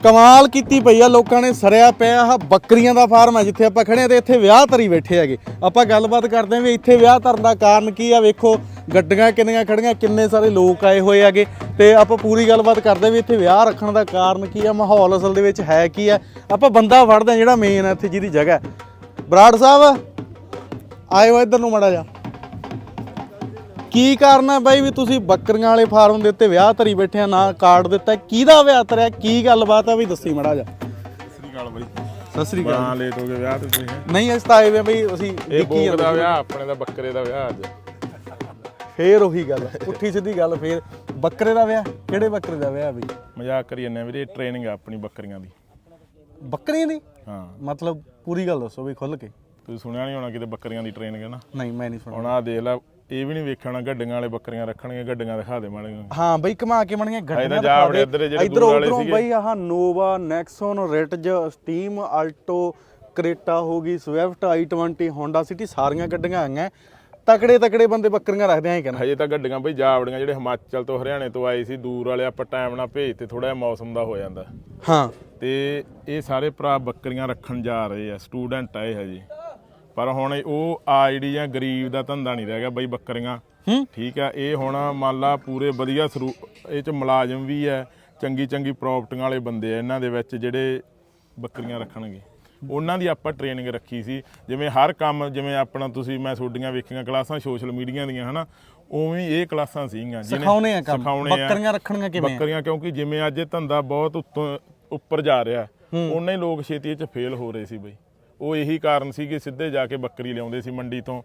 ਕਮਾਲ ਕੀਤੀ ਪਈ ਆ, ਲੋਕਾਂ ਨੇ ਸਰਿਆ ਪਿਆ ਆ ਬੱਕਰੀਆਂ ਦਾ ਫਾਰਮ ਹੈ ਜਿੱਥੇ ਆਪਾਂ ਖੜੇ ਆ ਤੇ ਇੱਥੇ ਵਿਆਹ ਧਰੀ ਬੈਠੇ ਹੈਗੇ। ਆਪਾਂ ਗੱਲਬਾਤ ਕਰਦੇ ਆਂ ਵੀ ਇੱਥੇ ਵਿਆਹ ਧਰਨ ਦਾ ਕਾਰਨ ਕੀ ਆ, ਵੇਖੋ ਗੱਡੀਆਂ ਕਿੰਨੀਆਂ ਖੜੀਆਂ, ਕਿੰਨੇ ਸਾਰੇ ਲੋਕ ਆਏ ਹੋਏ ਹੈਗੇ ਤੇ ਆਪਾਂ ਪੂਰੀ ਗੱਲਬਾਤ ਕਰਦੇ ਆਂ ਵੀ ਇੱਥੇ ਵਿਆਹ ਰੱਖਣ ਦਾ ਕਾਰਨ ਕੀ ਆ, ਮਾਹੌਲ ਅਸਲ ਦੇ ਵਿੱਚ ਹੈ ਕੀ ਆ। ਆਪਾਂ ਬੰਦਾ ਫੜਦੇ ਆ ਜਿਹੜਾ ਮੇਨ ਹੈ ਇੱਥੇ ਜਿਹਦੀ ਜਗ੍ਹਾ ਬਰਾੜ ਸਾਹਿਬ, ਆਇਓ ਇੱਧਰ ਨੂੰ ਮੜਾ ਜਾ ਕੀ ਕਾਰਨ ਹੈ ਬਾਈ ਵੀ ਤੁਸੀਂ ਬੱਕਰੀਆਂ ਵਾਲੇ ਫਾਰਮ ਦੇ ਉੱਤੇ ਵਿਆਹ ਧਰੀ ਬੈਠੇ ਆ ਨਾ ਕਾਰਡ ਦਿੱਤਾ? ਕਿਹਦਾ ਵਿਆਹ ਧਰਿਆ? ਕੀ ਗੱਲਬਾਤ ਆ ਵੀ ਦੱਸੀ ਮੜਾ ਜਾ ਸ੍ਰੀ ਅਕਾਲ ਬਾਈ। ਸਤਿ ਸ੍ਰੀ ਅਕਾਲ ਬੜਾ ਲੇਟ ਹੋ ਗਏ ਵਿਆਹ ਤੇ ਤੁਸੀਂ। ਨਹੀਂ ਅਸੀਂ ਤਾਂ ਆਏ ਵੇ ਬਈ ਅਸੀਂ ਇਹ ਦੇਖੀ ਦਾ ਸੀ। ਵਿਆਹ ਆਪਣੇ ਦਾ ਬੱਕਰੇ ਦਾ ਵਿਆਹ ਅੱਜ। ਫੇਰ ਉਹੀ ਗੱਲ ਪੁੱਠੀ ਸਿੱਧੀ ਗੱਲ ਫੇਰ ਬੱਕਰੇ ਦਾ ਵਿਆਹ? ਕਿਹੜੇ ਬੱਕਰੇ ਦਾ ਵਿਆਹ ਬਈ? ਮਜ਼ਾਕ ਕਰੀ ਜਾਂਦੇ ਆ ਵੀਰੇ ਟ੍ਰੇਨਿੰਗ ਆ ਆਪਣੀ ਬੱਕਰੀਆਂ ਦੀ। ਬੱਕਰੀਆਂ ਦੀ? ਹਾਂ। ਮਤਲਬ ਪੂਰੀ ਗੱਲ ਦੱਸੋ ਵੀ ਖੁੱਲ ਕੇ। ਤੁਸੀਂ ਸੁਣਿਆ ਨਹੀਂ ਹੋਣਾ ਕਿਤੇ ਬੱਕਰੀਆਂ ਦੀ ਟ੍ਰੇਨਿੰਗ ਹੈ ਨਾ? ਨਹੀਂ ਮੈਂ ਨਹੀਂ ਸੁਣਿਆ। ਹੁਣ ਆ ਦੇਖ ਲੈ ਇਹ ਵੀ ਨਹੀਂ ਵੇਖਿਆ ਹੋਣਾ ਗੱਡੀਆਂ ਵਾਲੇ ਬੱਕਰੀਆਂ ਰੱਖਣਗੇ ਗੱਡੀਆਂ ਦਿਖਾ ਦੇ ਮਾੜੇ ਹਾਂ ਬਈ ਘਮਾ ਕੇ ਬਣੀਆਂ ਗੱਡੀਆਂ ਇੱਧਰ ਉਧਰੋਂ ਸੀਗੇ। ਬਈ ਆਹ Nova Nexon Ritz steam Alto Creta ਹੋ ਗਈ ਸਵਿਫਟ i20 ਹੋਂਡਾ ਸਿਟੀ ਸਾਰੀਆਂ ਗੱਡੀਆਂ ਆਈਆਂ ਤਕੜੇ ਤਕੜੇ ਬੰਦੇ ਬੱਕਰੀਆਂ ਰੱਖਦੇ ਆਂ ਕਹਿੰਦਾ। ਹਜੇ ਤਾਂ ਗੱਡੀਆਂ ਬਈ ਜਾ ਵੜੀਆਂ ਜਿਹੜੇ ਹਿਮਾਚਲ ਤੋਂ ਹਰਿਆਣੇ ਤੋਂ ਆਏ ਸੀ ਦੂਰ ਵਾਲੇ ਆਪਾਂ ਟਾਈਮ ਨਾਲ ਭੇਜ ਤੇ ਥੋੜਾ ਜਿਹਾ ਮੌਸਮ ਦਾ ਹੋ ਜਾਂਦਾ। ਹਾਂ। ਤੇ ਇਹ ਸਾਰੇ ਭਰਾ ਬੱਕਰੀਆਂ ਰੱਖਣ ਜਾ ਰਹੇ ਆ ਸਟੂਡੈਂਟ ਆ ਇਹ ਹਜੇ। ਪਰ ਹੁਣ ਉਹ ਆ ਜਿਹੜੀ ਜਾਂ ਗਰੀਬ ਦਾ ਧੰਦਾ ਨਹੀਂ ਰਹਿ ਗਿਆ ਬਈ ਬੱਕਰੀਆਂ ਹੂੰ। ਠੀਕ ਆ ਇਹ ਹੁਣ ਮੰਨ ਲਾ ਪੂਰੇ ਵਧੀਆ ਸਰੂ ਇਹ ਚ ਮੁਲਾਜ਼ਮ ਵੀ ਹੈ ਚੰਗੀ ਚੰਗੀ ਪ੍ਰਾਪਰਟੀਆਂ ਵਾਲੇ ਬੰਦੇ ਆ ਇਹਨਾਂ ਦੇ ਵਿੱਚ ਜਿਹੜੇ ਬੱਕਰੀਆਂ ਰੱਖਣਗੇ ਉਹਨਾਂ ਦੀ ਆਪਾਂ ਟ੍ਰੇਨਿੰਗ ਰੱਖੀ ਸੀ ਜਿਵੇਂ ਹਰ ਕੰਮ ਜਿਵੇਂ ਆਪਣਾ ਤੁਸੀਂ ਮੈਂ ਤੁਹਾਡੀਆਂ ਵੇਖੀਆਂ ਕਲਾਸਾਂ ਸੋਸ਼ਲ ਮੀਡੀਆ ਦੀਆਂ ਹਨਾ ਉਵੇਂ ਹੀ ਇਹ ਕਲਾਸਾਂ ਸੀਗੀਆਂ ਜਿਹਨੇ- ਸਿਖਾਉਣੇ ਆ ਕੰਮ ਸਿਖਾਉਣੇ ਆ। ਬੱਕਰੀਆਂ ਰੱਖਣੀਆਂ ਕਿਵੇਂ ਆ? ਬੱਕਰੀਆਂ ਕਿਉਂਕਿ ਜਿਵੇਂ ਅੱਜ ਇਹ ਧੰਦਾ ਬਹੁਤ ਉੱਤੋਂ ਉੱਪਰ ਜਾ ਰਿਹਾ ਉਹਨਾਂ ਹੀ ਲੋਕ ਛੇਤੀ ਇਹ ਚ ਫੇਲ ਹੋ ਰਹੇ ਸੀ ਬਈ ਉਹ ਇਹੀ ਕਾਰਨ ਸੀ ਕਿ ਸਿੱਧੇ ਜਾ ਕੇ ਬੱਕਰੀ ਲਿਆਉਂਦੇ ਸੀ ਮੰਡੀ ਤੋਂ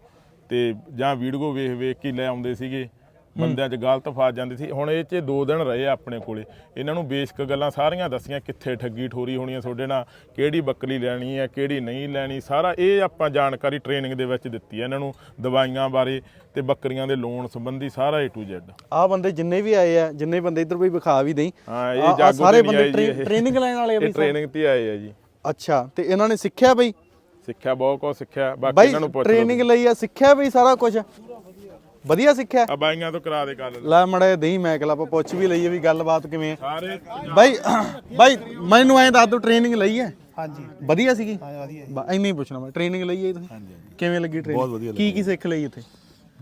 ਤੇ ਜਾਂ ਵੀਡੀਓ ਵੇਖ ਵੇਖ ਕੇ ਲੈ ਆਉਂਦੇ ਸੀਗੇ। ਬੰਦਿਆਂ 'ਚ ਗਲਤ ਫਸ ਜਾਂਦੇ ਸੀ। ਹੁਣ ਇਹ 'ਚ ਦੋ ਦਿਨ ਰਹੇ ਆ ਆਪਣੇ ਕੋਲੇ। ਇਹਨਾਂ ਨੂੰ ਬੇਸਿਕ ਗੱਲਾਂ ਸਾਰੀਆਂ ਦੱਸੀਆਂ ਕਿੱਥੇ ਠੱਗੀ ਠੋਰੀ ਹੋਣੀ ਆ ਤੁਹਾਡੇ ਨਾਲ ਕਿਹੜੀ ਬੱਕਰੀ ਲੈਣੀ ਹੈ ਕਿਹੜੀ ਨਹੀਂ ਲੈਣੀ। ਸਾਰਾ ਇਹ ਆਪਾਂ ਜਾਣਕਾਰੀ ਟ੍ਰੇਨਿੰਗ ਦੇ ਵਿੱਚ ਦਿੱਤੀ ਹੈ ਇਹਨਾਂ ਨੂੰ ਦਵਾਈਆਂ ਬਾਰੇ ਤੇ ਬੱਕਰੀਆਂ ਦੇ ਲੋਨ ਸੰਬੰਧੀ ਸਾਰਾ A to Z ਆਹ ਬੰਦੇ ਜਿੰਨੇ ਵੀ ਆਏ ਆ ਜਿੰਨੇ ਬੰਦੇ ਇੱਧਰ ਵੀ ਵਿਖਾ ਵੀ ਦੇਈ ਹਾਂ ਇਹ ਜਾਗੋ ਸਾਰੇ ਬੰਦੇ। ਟ੍ਰੇਨਿੰਗ ਲੈਣ ਵਾਲੇ ਆ ਇਹ ਟ੍ਰੇਨਿੰਗ ਤੇ ਆਏ ਆ ਜੀ। ਅੱਛਾ ਤੇ ਇਹਨਾਂ ਨੇ ਸਿੱਖਿਆ ਬਈ? ਸਿੱਖਿਆ ਬਹੁਤ ਕੁਝ ਸਿੱਖਿਆ ਬਾਕੀ ਬਾਈ ਇਹਨਾਂ ਨੂੰ ਪੁੱਛ ਟ੍ਰੇਨਿੰਗ ਲਈ ਆ ਸਿੱਖਿਆ ਬਈ ਸਾਰਾ ਕੁਝ ਵਧੀਆ ਸਿੱਖਿਆ? ਆ ਬਾਈਆਂ ਤੋਂ ਕਰਾ ਦੇ ਗੱਲ। ਲੈ ਮੜੇ ਦੇਈ ਮੈਂ ਕਲਾ ਆਪਾਂ ਪੁੱਛ ਵੀ ਲਈਏ ਵੀ ਗੱਲਬਾਤ ਕਿਵੇਂ ਆ। ਸਾਰੇ ਬਾਈ ਬਾਈ ਮੈਨੂੰ ਐਂ ਦੱਸ ਦੋ ਟ੍ਰੇਨਿੰਗ ਲਈ ਹੈ? ਹਾਂਜੀ। ਵਧੀਆ ਸੀਗੀ? ਹਾਂ ਵਧੀਆ ਬਾ ਇੰਨੀ ਪੁੱਛਣਾ ਮੈਂ ਟ੍ਰੇਨਿੰਗ ਲਈ ਹੈ ਤੁਸੀਂ? ਕਿਵੇਂ ਲੱਗੀ ਟ੍ਰੇਨਿੰਗ ਬਹੁਤ ਵਧੀਆ ਕੀ ਕੀ ਸਿੱਖ ਲਈ ਇੱਥੇ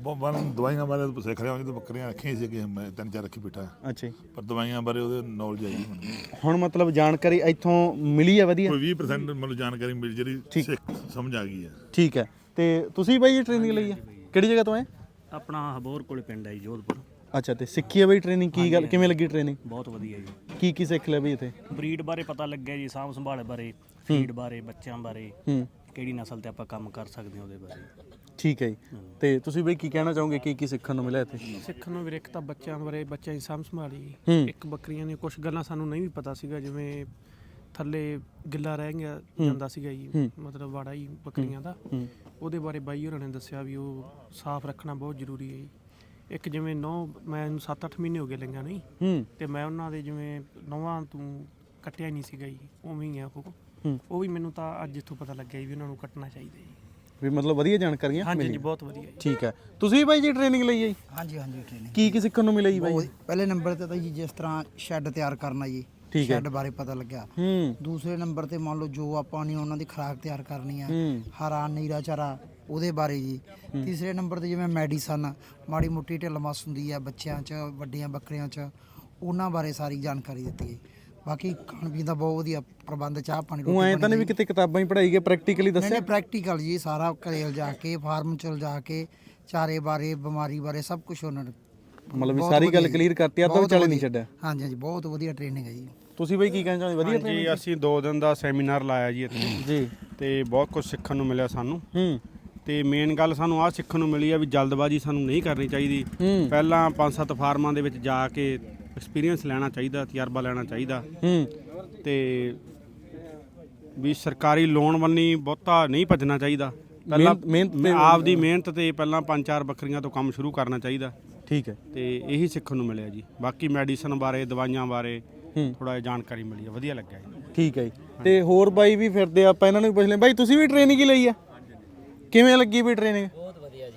ਬਹੁਤ ਬਣ ਦਵਾਈਆਂ ਬਾਰੇ ਤਾਂ ਸਿੱਖ ਰਿਹਾ ਹਾਂ ਜਦੋਂ ਬੱਕਰੀਆਂ ਰੱਖੀਆਂ ਸੀ ਕਿ ਮੈਂ ਤਿੰਨ ਚਾਰ ਰੱਖੀ ਬਿਠਾ। ਅੱਛਾ ਜੀ। ਪਰ ਦਵਾਈਆਂ ਬਾਰੇ ਉਹਦੇ ਨੌਲੇਜ ਆਈ ਹੁਣ ਹੁਣ ਮਤਲਬ ਜਾਣਕਾਰੀ ਇੱਥੋਂ ਮਿਲੀ ਹੈ ਵਧੀਆ? ਕੋਈ 20% ਮਤਲਬ ਜਾਣਕਾਰੀ ਮਿਲ ਜਿਹੜੀ ਸਿੱਖ ਸਮਝ ਆ ਗਈ ਹੈ। ਠੀਕ ਹੈ। ਤੇ ਤੁਸੀਂ ਬਾਈ ਇਹ ਟ੍ਰੇਨਿੰਗ ਲਈ ਹੈ? ਕਿਹੜੀ ਜਗ੍ਹਾ ਤੋਂ ਆਏ? ਆਪਣਾ ਹਬੋਰ ਕੋਲੇ ਪਿੰਡ ਹੈ ਜੀ ਜੋਧਪੁਰ। ਅੱਛਾ ਤੇ ਸਿੱਖੀ ਹੈ ਬਈ ਟ੍ਰੇਨਿੰਗ ਕੀ ਗੱਲ ਕਿਵੇਂ ਲੱਗੀ ਟ੍ਰੇਨਿੰਗ ਬਹੁਤ ਵਧੀਆ ਜੀ। ਕੀ ਕੀ ਸਿੱਖ ਲਿਆ ਬਈ ਇੱਥੇ? ਬਰੀਡ ਬਾਰੇ ਪਤਾ ਲੱਗਿਆ ਜੀ ਸਾਂਭ ਸੰਭਾਲ ਬਾਰੇ ਫੀਡ ਬਾਰੇ ਬੱਚਿਆਂ ਬਾਰੇ ਹੂੰ। ਕਿਹੜੀ ਨਸਲ ਤੇ ਆਪਾਂ ਕੰਮ ਕਰ ਸਕਦੇ ਹਾਂ ਉਹਦੇ ਬਾਰੇ। ਠੀਕ ਹੈ ਜੀ। ਤੇ ਤੁਸੀਂ ਬਈ ਕੀ ਕਹਿਣਾ ਚਾਹੋਗੇ? ਕੀ ਕੀ ਸਿੱਖਣ ਨੂੰ ਮਿਲਿਆ ਇੱਥੇ? ਸਿੱਖਣ ਨੂੰ ਵੀਰੇ ਇੱਕ ਤਾਂ ਬੱਚਿਆਂ ਬਾਰੇ ਬੱਚਿਆਂ ਦੀ ਸਾਂਭ ਸੰਭਾਲੀ ਹੂੰ। ਇੱਕ ਬੱਕਰੀਆਂ ਦੀਆਂ ਕੁਝ ਗੱਲਾਂ ਸਾਨੂੰ ਨਹੀਂ ਵੀ ਪਤਾ ਸੀਗਾ ਜਿਵੇਂ ਥੱਲੇ ਗਿੱਲਾ ਰਹਿ ਗਿਆ ਜਾਂਦਾ ਸੀਗਾ ਜੀ ਮਤਲਬ ਵਾੜਾ ਹੀ ਬੱਕਰੀਆਂ ਦਾ। ਹੂੰ। ਉਹਦੇ ਬਾਰੇ ਬਾਈ ਹੋਰਾਂ ਨੇ ਦੱਸਿਆ ਵੀ ਉਹ ਸਾਫ਼ ਰੱਖਣਾ ਬਹੁਤ ਜ਼ਰੂਰੀ ਹੈ ਜੀ। ਇੱਕ ਜਿਵੇਂ ਨੌ ਮੈਂ 7-8 ਮਹੀਨੇ ਹੋ ਗਏ ਲਈਆਂ ਨਹੀਂ ਹੂੰ। ਤੇ ਮੈਂ ਉਹਨਾਂ ਦੇ ਜਿਵੇਂ ਨੌਵਾਂ ਤੂੰ ਕੱਟਿਆ ਨਹੀਂ ਸੀਗਾ ਜੀ ਉਵੇਂ ਹੀ ਆ ਉਹ। ਹੂੰ। ਉਹ ਵੀ ਮੈਨੂੰ ਤਾਂ ਅੱਜ ਇੱਥੋਂ ਪਤਾ ਲੱਗਿਆ ਜੀ ਵੀ ਉਹਨਾਂ ਨੂੰ ਕੱਟਣਾ ਚਾਹੀਦਾ ਜੀ। ਵੀ ਮਤਲਬ ਵਧੀਆ ਜਾਣਕਾਰੀਆਂ ਹਾਂਜੀ ਜੀ ਮਿਲੀਆਂ। ਬਹੁਤ ਵਧੀਆ ਜੀ। ਠੀਕ ਹੈ। ਤੁਸੀਂ ਬਾਈ ਜੀ ਟ੍ਰੇਨਿੰਗ ਲਈ ਹੈ ਜੀ? ਹਾਂਜੀ ਹਾਂਜੀ ਟ੍ਰੇਨਿੰਗ ਕੀ ਕੀ ਸਿੱਖਣ ਨੂੰ ਮਿਲਿਆ ਜੀ ਬਾਈ? ਪਹਿਲੇ ਨੰਬਰ ਤੇ ਤਾਂ ਜੀ ਜਿਸ ਤਰ੍ਹਾਂ ਸ਼ੈੱਡ ਤਿਆਰ ਕਰਨਾ ਜੀ ਠੀਕ ਹੈ। ਸ਼ੈੱਡ ਬਾਰੇ ਪਤਾ ਲੱਗਿਆ। ਹੂੰ। ਦੂਸਰੇ ਨੰਬਰ ਤੇ ਮੰਨ ਲਓ ਜੋ ਆਪਾਂ ਨੇ ਉਹਨਾਂ ਦੀ ਖੁਰਾਕ ਤਿਆਰ ਕਰਨੀ ਆ ਹੂੰ। ਹਰਾ ਨੀਰਾ ਚਾਰਾ ਉਹਦੇ ਬਾਰੇ ਜੀ। ਤੀਸਰੇ ਨੰਬਰ ਤੇ ਜਿਵੇਂ ਮੈਡੀਸਨ ਮਾੜੀ ਮੋਟੀ ਢਿੱਲ ਮੱਸ ਹੁੰਦੀ ਆ ਬੱਚਿਆਂ 'ਚ ਵੱਡੀਆਂ ਬੱਕਰੀਆਂ 'ਚ ਉਹਨਾਂ ਬਾਰੇ ਸਾਰੀ ਜਾਣਕਾਰੀ ਦਿੱਤੀ ਹੈ ਬਾਕੀ ਖਾਣ ਪੀਣ ਦਾ ਬਹੁਤ ਵਧੀਆ ਪ੍ਰਬੰਧ ਚਾਹ ਪਾਣੀ ਉਹ ਐਂ ਤਾਂ ਨਹੀਂ ਵੀ ਕਿਤੇ ਕਿਤਾਬਾਂ ਹੀ ਪੜ੍ਹਾਈ ਗਏ ਪ੍ਰੈਕਟੀਕਲੀ ਨਹੀਂ ਦੱਸਿਆ? ਨਹੀਂ ਪ੍ਰੈਕਟੀਕਲ ਜੀ ਸਾਰਾ ਘਰੇ ਜਾ ਕੇ ਫਾਰਮ ਚ ਜਾ ਕੇ ਚਾਰੇ ਬਾਰੇ ਬਿਮਾਰੀ ਬਾਰੇ ਸਭ ਕੁਝ ਉਹਨਾਂ ਨੇ। ਮਤਲਬ ਵੀ ਬਹੁਤ ਸਾਰੀ ਗੱਲ ਵਧੀਆ ਕਲੀਅਰ ਕਰਤੀ ਆ ਤਾਂ ਬਹੁਤ ਵਿਚਾਲੇ ਨਹੀਂ ਵਧੀਆ। ਛੱਡਿਆ? ਹਾਂਜੀ ਹਾਂਜੀ ਬਹੁਤ ਵਧੀਆ ਟ੍ਰੇਨਿੰਗ ਹੈ ਜੀ। ਤੁਸੀਂ ਬਾਈ ਕੀ ਕਹਿਣਾ ਚਾਹੁੰਦੇ? ਵਧੀਆ ਜੀ? ਅਸੀਂ 2 ਦਿਨ ਦਾ ਸੈਮੀਨਾਰ ਲਾਇਆ ਜੀ ਇੱਥੇ। ਜੀ। ਤੇ ਬਹੁਤ ਕੁਝ ਸਿੱਖਣ ਨੂੰ ਮਿਲਿਆ ਸਾਨੂੰ। ਹੂੰ। ਤੇ ਮੇਨ ਗੱਲ ਸਾਨੂੰ ਆਹ ਸਿੱਖਣ ਨੂੰ ਮਿਲੀ ਆ ਵੀ ਜਲਦਬਾਜ਼ੀ ਸਾਨੂੰ ਨਹੀਂ ਕਰਨੀ ਚਾਹੀਦੀ। ਹੂੰ। ਪਹਿਲਾਂ ਪੰਜ ਸੱਤ ਫਾਰਮਾਂ ਦੇ ਵਿੱਚ ਜਾ ਕੇ ਐਕਸਪੀਰੀਅੰਸ ਲੈਣਾ ਚਾਹੀਦਾ ਤਜਰਬਾ ਲੈਣਾ ਚਾਹੀਦਾ। ਹੂੰ। ਤੇ ਵੀ ਸਰਕਾਰੀ ਲੋਨ ਬੰਨੀ ਬਹੁਤਾ ਨਹੀਂ ਭੱਜਣਾ ਚਾਹੀਦਾ। ਪਹਿਲਾਂ ਮਿਹਨਤ- ਤੇ- ਆਪ ਦੀ ਮਿਹਨਤ ਤੇ ਪਹਿਲਾਂ ਪੰਜ ਚਾਰ ਬੱਕਰੀਆਂ ਤੋਂ ਕੰਮ ਸ਼ੁਰੂ ਕਰਨਾ ਚਾਹੀਦਾ। ਠੀਕ ਹੈ। ਤੇ ਇਹੀ ਸਿੱਖਣ ਨੂੰ ਮਿਲਿਆ ਜੀ। ਬਾਕੀ ਮੈਡੀਸਨ ਬਾਰੇ ਦਵਾਈਆਂ ਬਾਰੇ ਥੋੜਾ ਜਿਹਾ ਜਾਣਕਾਰੀ ਮਿਲੀ ਹੈ ਵਧੀਆ ਲੱਗਿਆ ਜੀ। ਠੀਕ ਹੈ ਜੀ। ਤੇ ਹੋਰ ਬਾਈ ਵੀ ਫਿਰਦੇ ਆਪਾਂ ਇਹਨਾਂ ਨੂੰ ਵੀ ਪੁੱਛ ਲੈ ਬਾਈ ਤੁਸੀਂ ਵੀ ਟ੍ਰੇਨਿੰਗ ਹੀ ਲਈ ਹੈ ਕਿਵੇਂ ਲੱਗੀ ਵੀ ਟ੍ਰੇਨਿੰਗ ਬਹੁਤ ਵਧੀਆ ਜੀ।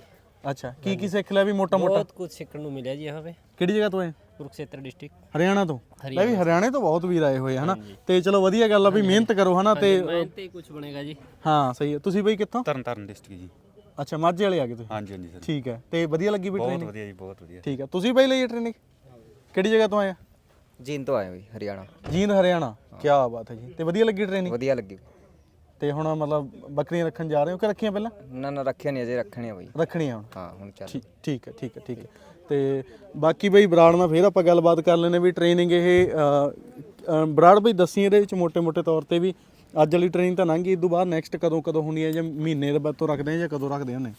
ਅੱਛਾ ਕੀ ਕੀ ਸਿੱਖ ਲਿਆ ਵੀ ਮੋਟਾ ਮੋਟਾ ਬਹੁਤ ਕੁਝ ਸਿੱਖਣ ਨੂੰ ਮਿਲਿਆ ਜੀ ਯਹਾਂ ਪੇ ਕਿਹੜੀ ਜਗ੍ਹਾ ਤੋਂ ਆਏ? ਕੁਰੂਕਸ਼ੇਤਰ ਡਿਸਟ੍ਰਿਕਟ ਹਰਿਆਣਾ ਤੋਂ? ਲੈ ਵੀ ਹਰਿਆਣੇ ਤੋਂ ਬਹੁਤ ਵੀਰ ਆਏ ਹੋਏ ਹਨਾ? ਤੇ ਚਲੋ ਵਧੀਆ ਗੱਲ ਆ ਵੀ ਮਿਹਨਤ ਕਰੋ ਹਨਾ ਤੇ ਮਿਹਨਤ ਤੇ ਕੁਝ ਬਣੇਗਾ ਜੀ। ਹਾਂ ਸਹੀ ਹੈ ਤੁਸੀਂ ਬਈ ਕਿੱਥੋਂ? ਤਰਨ ਤਾਰਨ ਡਿਸਟ੍ਰਿਕਟ ਜੀ। ਅੱਛਾ ਮਾਝੇ ਵਾਲੇ ਆ ਗਏ ਤੁਸੀਂ? ਹਾਂਜੀ ਹਾਂਜੀ ਸਰ। ਠੀਕ ਹੈ ਤੇ ਵਧੀਆ ਲੱਗੀ ਵੀ ਬਹੁਤ ਟ੍ਰੇਨਿੰਗ ਵਧੀਆ ਜੀ ਬਹੁਤ ਵਧੀਆ। ਠੀਕ ਹੈ ਤੁਸੀਂ ਬਈ ਲਈ ਟ੍ਰੇਨਿੰਗ ਕਿਹੜੀ ਜਗ੍ਹਾ ਤੋਂ ਆਏ ਆ? ਜੀਨ ਤੋਂ ਆਏ ਬਈ ਹਰਿਆਣਾ। ਜੀਂਦ ਹਰਿਆਣਾ? ਕੀ ਬਾਤ ਹੈ ਜੀ। ਤੇ ਵਧੀਆ ਲੱਗੀ ਟ੍ਰੇਨਿੰਗ ਵਧੀਆ ਲੱਗੀ। ਤੇ ਹੁਣ ਮਤਲਬ ਬੱਕਰੀਆਂ ਰੱਖਣ ਜਾ ਰਹੇ ਹੋ ਕਿ ਰੱਖੀਆਂ ਪਹਿਲਾਂ? ਨਾ ਨਾ ਰੱਖਿਆ ਨਹੀਂ ਅਜੇ ਰੱਖਣੇ ਆ ਬਈ। ਰੱਖਣੀਆਂ ਹੁਣ। ਹਾਂ ਹੁਣ ਚੱਲ ਠੀਕ ਹੈ ਠੀਕ ਹੈ ਠੀਕ ਹੈ ਤੇ ਬਾਕੀ ਬਈ ਬਰਾੜ ਨਾਲ ਫੇਰ ਆਪਾਂ ਗੱਲਬਾਤ ਕਰ ਲੈਨੇ ਵੀ ਟ੍ਰੇਨਿੰਗ ਇਹ ਬਰਾੜ ਬਈ ਦੱਸੀ ਇਹਦੇ ਵਿੱਚ ਮੋٹے-ਮੋٹے ਤੌਰ ਤੇ ਵੀ ਅੱਜ ਵਾਲੀ ਟ੍ਰੇਨਿੰਗ ਤਾਂ ਲੰਘੀ ਇਸ ਤੋਂ ਬਾਅਦ ਨੈਕਸਟ ਕਦੋਂ ਕਦੋਂ ਹੋਣੀ ਹੈ ਜਾਂ ਮਹੀਨੇ ਦੇ ਬਾਅਦ ਤੋਂ ਰੱਖਦੇ ਆ ਜਾਂ ਕਦੋਂ ਰੱਖਦੇ ਹੁੰਦੇ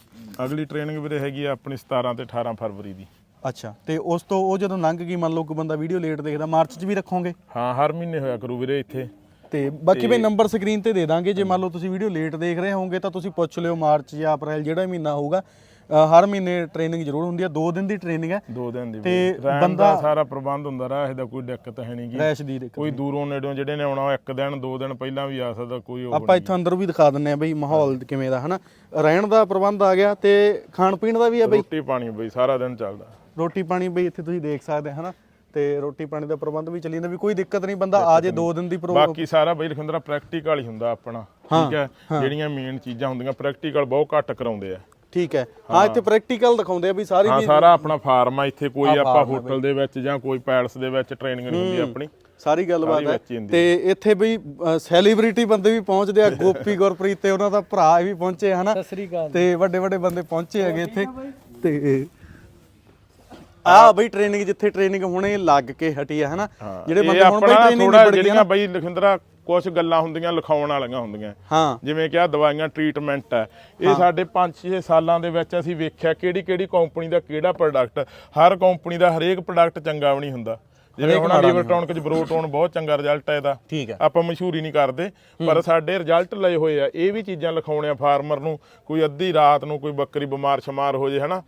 ਅਗਲੀ ਟ੍ਰੇਨਿੰਗ ਵੀਰੇ ਹੈਗੀ ਆ ਆਪਣੀ 17 ਤੇ 18 ਫਰਵਰੀ ਦੀ। ਅੱਛਾ ਤੇ ਉਸ ਤੋਂ ਉਹ ਜਦੋਂ ਲੰਘ ਗਈ ਮੰਨ ਲਓ ਕੋਈ ਬੰਦਾ ਵੀਡੀਓ ਲੇਟ ਦੇਖਦਾ ਮਾਰਚ 'ਚ ਵੀ ਰੱਖੋਗੇ? ਹਾਂ ਹਰ ਮਹੀਨੇ ਹੋਇਆ ਕਰੂ ਵੀਰੇ ਇੱਥੇ। ਤੇ ਬਾਕੀ ਬਈ ਨੰਬਰ ਸਕਰੀਨ ਤੇ ਦੇ ਦਾਂਗੇ ਜੇ ਮੰਨ ਲਓ ਤੁਸੀਂ ਵੀਡੀਓ ਲੇਟ ਦੇਖ ਰਹੇ ਹੋਗੇ ਤਾਂ ਤੁਸੀਂ ਪੁੱਛ ਲਿਓ ਮਾਰਚ ਜਾਂ ਅਪ੍ਰੈਲ ਜਿਹੜਾ ਮਹੀਨਾ ਹੋਊਗਾ। ਹਰ ਮਹੀਨੇ ਟ੍ਰੇਨਿੰਗ ਜ਼ਰੂਰ ਹੁੰਦੀ ਹੈ 2 ਦਿਨ ਦੀ ਟ੍ਰੇਨਿੰਗ ਹੈ। ਦੋ ਦਿਨ ਦੀ ਤੇ ਬੰਦਾ- ਸਾਰਾ ਪ੍ਰਬੰਧ ਹੁੰਦਾ ਰਾਹ ਦਾ ਕੋਈ ਦਿੱਕਤ ਹੈ ਨਹੀਂਗੀ ਰੈਸ਼ ਦੀ ਦਿੱਕਤ ਕੋਈ ਦੂਰੋਂ ਨੇੜੋਂ ਜਿਹੜੇ ਨੇ ਆਉਣਾ ਉਹ ਇੱਕ ਦਿਨ ਦੋ ਦਿਨ ਪਹਿਲਾਂ ਵੀ ਆ ਸਕਦਾ ਕੋਈ ਉਹ ਆਪਾਂ ਇੱਥੋਂ ਅੰਦਰ ਵੀ ਦਿਖਾ ਦਿੰਨੇ ਆ ਬਈ ਮਾਹੌਲ ਕਿਵੇਂ ਦਾ ਹਨਾ? ਰਹਿਣ ਦਾ ਪ੍ਰਬੰਧ ਆ ਗਿਆ ਤੇ ਖਾਣ ਪੀਣ ਦਾ ਵੀ ਆ ਬਈ। ਰੋਟੀ ਪਾਣੀ ਬਈ ਸਾਰਾ ਦਿਨ ਚੱਲਦਾ। ਰੋਟੀ ਪਾਣੀ ਬਈ ਇੱਥੇ ਤੁਸੀਂ ਦੇਖ ਸਕਦੇ ਹਨਾ? ਤੇ ਰੋਟੀ ਪਾਣੀ ਦਾ ਪ੍ਰਬੰਧ ਵੀ ਚੱਲੀ ਜਾਂਦਾ ਵੀ ਕੋਈ ਦਿੱਕਤ ਨਹੀਂ ਬੰਦਾ ਆ ਜੇ 2 ਦਿਨ ਦੀ ਪ੍ਰੋ ਬਾਕੀ ਸਾਰਾ ਬਈ ਲਖਿੰਦਰਾ ਪ੍ਰੈਕਟੀਕਲ ਹੀ ਹੁੰਦਾ ਆਪਣਾ ਠੀਕ ਹੈ ਜਿਹੜੀਆਂ ਮੇਨ ਚੀਜ਼ਾਂ ਹੁੰਦੀਆਂ ਪ੍ਰੈਕਟੀਕਲ ਬਹੁਤ ਘੱਟ ਕਰਾਉਂਦੇ ਆ। ਠੀਕ ਹੈ। ਹਾਂ। ਇੱਥੇ ਪ੍ਰੈਕਟੀਕਲ ਦਿਖਾਉਂਦੇ ਆ ਵੀ ਸਾਰੀ ਹਾਂ ਵੀ ਸਾਰਾ ਆਪਣਾ ਫਾਰਮ ਆ ਇੱਥੇ ਕੋਈ ਆਪਾਂ ਹੋਟਲ ਦੇ ਵਿੱਚ ਜਾਂ ਕੋਈ ਪੈਲਸ ਦੇ ਵਿੱਚ ਟ੍ਰੇਨਿੰਗ ਨਹੀਂ ਹੁੰਦੀ ਆਪਣੀ। ਸਾਰੀ ਗੱਲਬਾਤ ਹੈ। ਹੀ ਤੇ ਇੱਥੇ ਬਈ ਸੈਲੀਬ੍ਰਿਟੀ ਬੰਦੇ ਵੀ ਪਹੁੰਚਦੇ ਆ। ਗੋਪੀ ਗੁਰਪ੍ਰੀਤ ਤੇ ਉਹਨਾਂ ਦਾ ਭਰਾ ਵੀ ਪਹੁੰਚੇ ਹਨਾ? ਤੇ ਵੱਡੇ ਵੱਡੇ ਬੰਦੇ ਪਹੁੰਚੇ ਹੈਗੇ ਇੱਥੇ। ਤੇ ਆ ਬਈ। ਟ੍ਰੇਨਿੰਗ ਜਿੱਥੇ ਟ੍ਰੇਨਿੰਗ ਹੁਣੇ ਲੱਗ ਕੇ ਹਟੀ ਆ ਹਨਾ? ਜਿਹੜੇ ਬੰਦੇ ਹੁਣ ਬਈ ਟ੍ਰੇਨਿੰਗ ਥੋੜਾ ਨਿਬੜ ਗਈ ਜਿਹੜੀਆਂ ਨਾ। ਬਈ ਲਖਿੰਦਰਾ ਕੁਝ ਗੱਲਾਂ ਹੁੰਦੀਆਂ ਲਿਖਾਉਣ ਵਾਲੀਆਂ ਹੁੰਦੀਆਂ। ਹਾਂ। ਜਿਵੇਂ ਕਿ ਆ ਦਵਾਈਆਂ ਟ੍ਰੀਟਮੈਂਟ ਹੈ। ਇਹ ਸਾਡੇ 5-6 ਸਾਲਾਂ ਦੇ ਵਿੱਚ ਅਸੀਂ ਵੇਖਿਆ ਕਿਹੜੀ ਕਿਹੜੀ ਕੰਪਨੀ ਦਾ ਕਿਹੜਾ ਪ੍ਰੋਡਕਟ ਹਰ ਕੰਪਨੀ ਦਾ ਹਰੇਕ ਪ੍ਰੋਡਕਟ ਚੰਗਾ ਵੀ ਨਹੀਂ ਹੁੰਦਾ। ਜਿਵੇਂ ਹੁਣ ਲੀਵਰ ਟੌਨਿਕ ਚ ਬਰੋਟੋਨ ਬਹੁਤ ਚੰਗਾ ਰਿਜ਼ਲਟ ਹੈ ਇਹਦਾ। ਠੀਕ ਹੈ ਆਪਾਂ ਮਸ਼ਹੂਰੀ ਨਹੀਂ ਕਰਦੇ ਪਰ ਸਾਡੇ ਰਿਜ਼ਲਟ ਲਏ ਹੋਏ ਆ ਇਹ ਵੀ ਚੀਜ਼ਾਂ ਲਿਖਾਉਣੇ ਆ ਫਾਰਮਰ ਨੂੰ ਕੋਈ ਅੱਧੀ ਰਾਤ ਨੂੰ ਕੋਈ ਬੱਕਰੀ ਬਿਮਾਰ ਸ਼ਮਾਰ ਹੋ ਜੇ ਹਨਾ?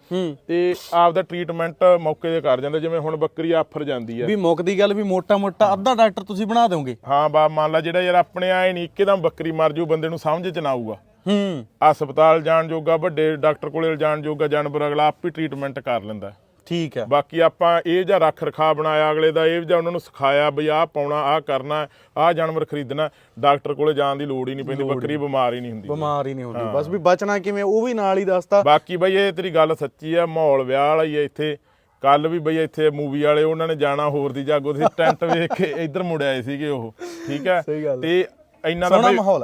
ਤੇ ਆਪ ਦਾ ਟ੍ਰੀਟਮੈਂਟ ਮੌਕੇ ਤੇ ਕਰ ਜਾਂਦੇ ਜਿਵੇਂ ਹੁਣ ਬੱਕਰੀ ਆਫਰ ਜਾਂਦੀ ਆ। ਵੀ ਮੁੱਕਦੀ ਗੱਲ ਵੀ ਮੋਟਾ ਮੋਟਾ ਅੱਧਾ ਡਾਕਟਰ ਤੁਸੀਂ ਬਣਾ ਦਿਓਗੇ। ਹਾਂ ਬਾ ਮੰਨ ਲਾ ਜਿਹੜਾ ਯਾਰ ਆਪਣੇ ਆਏ ਨਹੀਂ ਇੱਕਦਮ ਬੱਕਰੀ ਮਰ ਜੂ ਬੰਦੇ ਨੂੰ ਸਮਝ ਚ ਨਾ ਆਊਗਾ। ਹੂੰ। ਹਸਪਤਾਲ ਜਾਣ ਜੋਗਾ ਵੱਡੇ ਡਾਕਟਰ ਕੋਲੇ ਜਾਣ ਜੋਗਾ ਜਾਨਵਰ ਅਗਲਾ ਆਪ ਹੀ ਟ੍ਰੀਟਮੈਂਟ ਕਰ ਲੈਂਦਾ। ਠੀਕ ਹੈ। ਬਾਕੀ ਆਪਾਂ ਇਹ ਜਾਂ ਰੱਖ ਰਖਾ ਬਣਾਇਆ ਅਗਲੇ ਦਾ ਇਹ ਜਾਂ ਉਹਨਾਂ ਨੂੰ ਸਿਖਾਇਆ ਬਈ ਆਹ ਪਾਉਣਾ ਆਹ ਕਰਨਾ ਆਹ ਜਾਨਵਰ ਖਰੀਦਣਾ ਡਾਕਟਰ ਕੋਲੇ ਜਾਣ ਦੀ ਲੋੜ ਹੀ ਨਹੀਂ ਪੈਂਦੀ ਬੱਕਰੀ ਬਿਮਾਰ ਹੀ ਨਹੀਂ ਹੁੰਦੀ। ਬਿਮਾਰ ਹੀ ਨਹੀਂ ਹੁੰਦੀ। ਬਸ ਵੀ ਬਚਣਾ ਕਿਵੇਂ ਉਹ ਵੀ ਨਾਲ ਹੀ ਦੱਸਤਾ। ਬਾਕੀ ਬਈ ਇਹ ਤੇਰੀ ਗੱਲ ਸੱਚੀ ਆ ਮਾਹੌਲ ਵਿਆਹ ਵਾਲਾ ਹੀ ਆ ਇੱਥੇ। ਕੱਲ ਵੀ ਬਈ ਇੱਥੇ ਮੂਵੀ ਵਾਲੇ ਉਹਨਾਂ ਨੇ ਜਾਣਾ ਹੋਰ ਦੀ ਜਾਗੋ ਸੀ ਟੈਂਟ ਵੇਖ ਕੇ ਇੱਧਰ ਮੁੜ ਆਏ ਸੀਗੇ ਉਹ ਠੀਕ ਹੈ। ਤੇ ਇੰਨਾ ਦਾ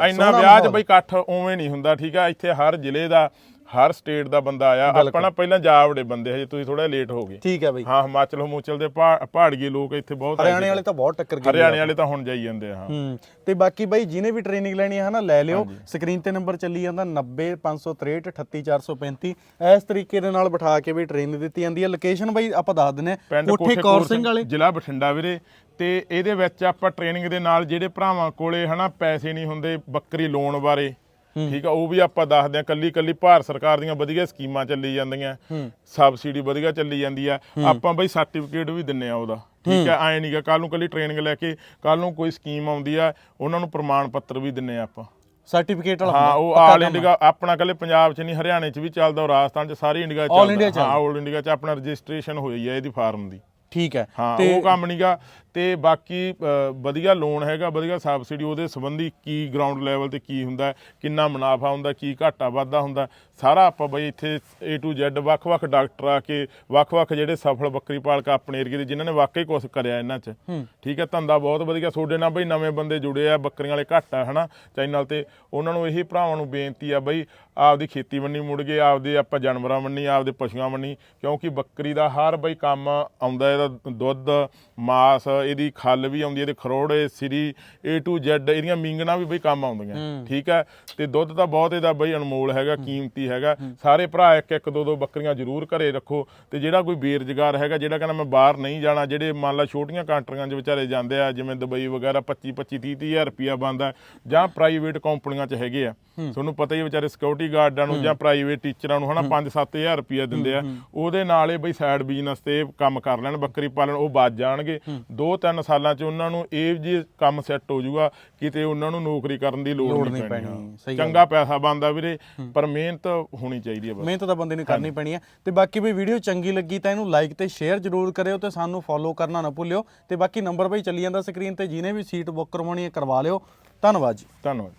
ਇੰਨਾ ਵਿਆਹ 'ਚ। ਬਈ ਇਕੱਠ ਉਵੇਂ ਨਹੀਂ ਹੁੰਦਾ ਠੀਕ ਹੈ? ਇੱਥੇ ਹਰ ਜ਼ਿਲ੍ਹੇ ਦਾ ਹਰ ਸਟੇਟ ਦਾ ਬੰਦਾ ਆਇਆ ਆਪਾਂ ਨਾ ਪਹਿਲਾਂ ਜਾਵੜੇ ਬੰਦੇ ਹਜੇ ਤੁਸੀਂ ਥੋੜਾ ਲੇਟ ਹੋ ਗਏ। ਠੀਕ ਹੈ ਬਈ। ਹਾਂ ਹਿਮਾਚਲ ਹਿਮੂਚਲ ਦੇ ਪਹਾ- ਪਹਾੜੀਏ ਲੋਕ ਇੱਥੇ ਬਹੁਤ ਹਰਿਆਣੇ। ਵਾਲੇ ਤਾਂ ਬਹੁਤ ਟੱਕਰ ਗਏ ਹਰਿਆਣੇ ਵਾਲੇ ਤਾਂ ਹੁਣ ਜਾਈ ਜਾਂਦੇ ਆ ਹਾਂ। ਤੇ ਬਾਕੀ ਬਾਈ ਜਿਹਨੇ ਵੀ ਟ੍ਰੇਨਿੰਗ ਲੈਣੀ ਹੈ ਨਾ ਲੈ ਲਿਓ। ਸਕਰੀਨ ਤੇ ਨੰਬਰ ਚੱਲੀ ਜਾਂਦਾ 90563 38435 ਇਸ ਤਰੀਕੇ ਦੇ ਨਾਲ ਬਿਠਾ ਕੇ ਵੀ ਟ੍ਰੇਨਿੰਗ ਦਿੱਤੀ ਜਾਂਦੀ ਹੈ ਲੋਕੇਸ਼ਨ ਬਾਈ ਆਪਾਂ ਦੱਸ ਦਿੰਨੇ ਕੋਠੇ ਕੌਰ ਸਿੰਘ ਵਾਲੇ। ਜ਼ਿਲ੍ਹਾ ਬਠਿੰਡਾ ਵੀਰੇ ਤੇ ਇਹਦੇ ਵਿੱਚ ਆਪਾਂ ਟ੍ਰੇਨਿੰਗ ਦੇ ਨਾਲ ਜਿਹੜੇ ਭਰਾਵਾਂ ਕੋਲੇ ਹਨਾ ਪੈਸੇ ਨਹੀਂ ਹੁੰਦੇ ਬੱਕਰੀ ਲੋਨ ਬਾਰੇ। ਠੀਕ ਆ ਉਹ ਵੀ ਆਪਾਂ ਦੱਸਦੇ ਆ ਕੱਲੀ ਕੱਲੀ ਭਾਰਤ ਸਰਕਾਰ ਦੀਆਂ ਵਧੀਆ ਸਕੀਮਾਂ ਚੱਲੀ ਜਾਂਦੀਆਂ। ਸਬਸਿਡੀ ਵਧੀਆ ਚੱਲੀ ਜਾਂਦੀ ਆ। ਆਪਾਂ ਬਈ ਸਰਟੀਫਿਕੇਟ ਵੀ ਦਿੰਨੇ ਆ ਉਹਦਾ। ਠੀਕ ਆ ਐ ਨਹੀਂਗਾ ਕੱਲ ਨੂੰ ਕੱਲੀ ਟ੍ਰੇਨਿੰਗ ਲੈ ਕੇ ਕੱਲ ਨੂੰ ਕੋਈ ਸਕੀਮ ਆਉਂਦੀ ਆ ਉਹਨਾਂ ਨੂੰ ਪ੍ਰਮਾਣ ਪੱਤਰ ਵੀ ਦਿੰਨੇ ਆ ਆਪਾਂ। ਸਰਟੀਫਿਕੇਟ ਵਾਲਾ ਹਾਂ ਉਹ ਆਲ। ਇੰਡੀਆ ਆਪਣਾ ਕੱਲੇ ਪੰਜਾਬ 'ਚ ਨਹੀਂ ਹਰਿਆਣੇ 'ਚ ਵੀ ਚੱਲਦਾ ਉਹ ਰਾਜਸਥਾਨ 'ਚ ਸਾਰੀ ਇੰਡੀਆ 'ਚ ਚੱਲਦਾ। ਹਾਂ ਆਲ ਇੰਡੀਆ 'ਚ ਆਪਣਾ ਰਜਿਸਟ੍ਰੇਸ਼ਨ ਹੋਈ ਹੈ ਇਹਦੀ ਫਾਰਮ ਦੀ। ਠੀਕ ਹੈ। ਹਾਂ ਉਹ ਕੰਮ ਨਹੀਂਗਾ ਤੇ ਬਾਕੀ ਵਧੀਆ ਲੋਨ ਹੈਗਾ ਵਧੀਆ ਸਬਸਿਡੀ ਉਹਦੇ ਸੰਬੰਧੀ ਕੀ ਗਰਾਊਂਡ ਲੈਵਲ ਤੇ ਕੀ ਹੁੰਦਾ ਕਿੰਨਾ ਮੁਨਾਫਾ ਹੁੰਦਾ ਕੀ ਘਾਟਾ ਵਾਧਾ ਹੁੰਦਾ ਸਾਰਾ ਆਪਾਂ ਬਈ ਇੱਥੇ A to Z ਵੱਖ-ਵੱਖ ਡਾਕਟਰ ਆ ਕੇ ਵੱਖ-ਵੱਖ ਜਿਹੜੇ ਸਫਲ ਬੱਕਰੀ ਪਾਲਕ ਆਪਣੇ ਏਰੀਏ ਦੇ ਜਿਨ੍ਹਾਂ ਨੇ ਵਾਕਈ ਕੁਝ ਕਰਿਆ ਇਹਨਾਂ 'ਚ। ਠੀਕ ਹੈ ਧੰਦਾ ਬਹੁਤ ਵਧੀਆ ਤੁਹਾਡੇ ਨਾਲ ਬਈ ਨਵੇਂ ਬੰਦੇ ਜੁੜੇ ਆ ਬੱਕਰੀਆਂ ਵਾਲੇ ਘੱਟ ਆ ਹਨਾ? ਚੈਨਲ ਤੇ ਉਹਨਾਂ ਨੂੰ ਇਹੀ ਭਰਾਵਾਂ ਨੂੰ ਬੇਨਤੀ ਆ ਬਈ ਆਪਦੀ ਖੇਤੀ ਮੰਨੀ ਮੁੜ ਗਏ ਆਪਦੇ ਆਪਾਂ ਜਾਨਵਰਾਂ ਮੰਨੀ ਆਪਦੇ ਪਸ਼ੂਆਂ ਮੰਨੀ ਕਿਉਂਕਿ ਬੱਕਰੀ ਦਾ ਹਰ ਬਈ ਕੰਮ ਆਉਂਦਾ ਇਹਦਾ ਦੁੱਧ ਮਾਸ ਇਹਦੀ ਖੱਲ ਵੀ ਆਉਂਦੀ ਹੈ, ਇਹਦੇ ਖਰੋੜੇ ਸਿਰੀ A to Z ਇਹਦੀਆਂ ਮੀਂਗਣਾ ਵੀ ਬਈ ਕੰਮ ਆਉਂਦੀਆਂ। ਠੀਕ ਹੈ? ਤੇ ਦੁੱਧ ਤਾਂ ਬਹੁਤ ਇਹਦਾ ਬਈ ਅਨਮੋਲ ਹੈਗਾ ਕੀਮਤੀ ਹੈਗਾ। ਸਾਰੇ ਭਰਾ ਇੱਕ ਇੱਕ ਦੋ ਦੋ ਬੱਕਰੀਆਂ ਜ਼ਰੂਰ ਘਰੇ ਰੱਖੋ ਤੇ ਜਿਹੜਾ ਕੋਈ ਬੇਰੁਜ਼ਗਾਰ ਹੈਗਾ ਜਿਹੜਾ ਕਹਿੰਦਾ ਮੈਂ ਬਾਹਰ ਨਹੀਂ ਜਾਣਾ ਜਿਹੜੇ ਮੰਨ ਲਾ ਛੋਟੀਆਂ ਕੰਟਰੀਆਂ 'ਚ ਵਿਚਾਰੇ ਜਾਂਦੇ ਆ ਜਿਵੇਂ ਦੁਬਈ ਵਗੈਰਾ 25 25 30 30 ਹਜ਼ਾਰ ਰੁਪਿਆ ਬੰਦਾ ਜਾਂ ਪ੍ਰਾਈਵੇਟ ਕੰਪਨੀਆਂ 'ਚ ਹੈਗੇ ਆ। ਤੁਹਾਨੂੰ ਪਤਾ ਹੀ ਵਿਚਾਰੇ ਸਿਕਿਉਰਿਟੀ ਗਾਰਡਾਂ ਨੂੰ ਜਾਂ ਪ੍ਰਾਈਵੇਟ ਟੀਚਰਾਂ ਨੂੰ ਹਨਾ 5-7 ਹਜ਼ਾਰ ਰੁਪਿਆ ਦਿੰਦੇ ਆ। ਉਹਦੇ ਨਾਲ ਇਹ ਬਈ ਸਾਈਡ ਬਿਜ਼ਨਸ ਤੇ ਕੰਮ ਕਰ ਲੈਣ ਬੱਕਰੀ ਪਾਲਣ ਉਹ ਬਚ ਜਾਣਗੇ। ਦੋ 2-3 ਸਾਲਾਂ 'ਚ ਉਹਨਾਂ ਨੂੰ ਇਹ ਜੀ ਕੰਮ ਸੈੱਟ ਹੋ ਜਾਊਗਾ ਕਿਤੇ ਉਹਨਾਂ ਨੂੰ ਨੌਕਰੀ ਕਰਨ ਦੀ ਲੋੜ ਨਹੀਂ ਪੈਣੀ। ਚੰਗਾ ਪੈਸਾ ਬਣਦਾ ਵੀਰੇ ਪਰ ਮਿਹਨਤ ਹੋਣੀ ਚਾਹੀਦੀ ਹੈ ਬਸ। ਮਿਹਨਤ ਤਾਂ ਬੰਦੇ ਨੂੰ ਕਰਨੀ ਪੈਣੀ ਹੈ ਤੇ ਬਾਕੀ ਵੀ ਵੀਡੀਓ ਚੰਗੀ ਲੱਗੀ ਤਾਂ ਇਹਨੂੰ ਲਾਈਕ ਤੇ ਸ਼ੇਅਰ ਜ਼ਰੂਰ ਕਰਿਓ ਤੇ ਸਾਨੂੰ ਫੋਲੋ ਕਰਨਾ ਨਾ ਭੁੱਲਿਓ। ਤੇ ਬਾਕੀ ਨੰਬਰ ਭਾਈ ਚੱਲੀ ਜਾਂਦਾ ਸਕਰੀਨ ਤੇ ਜਿਹਨੇ ਵੀ ਸੀਟ ਬੁੱਕ ਕਰਵਾਉਣੀ ਹੈ ਕਰਵਾ ਲਿਓ। ਧੰਨਵਾਦ ਜੀ। ਧੰਨਵਾਦ।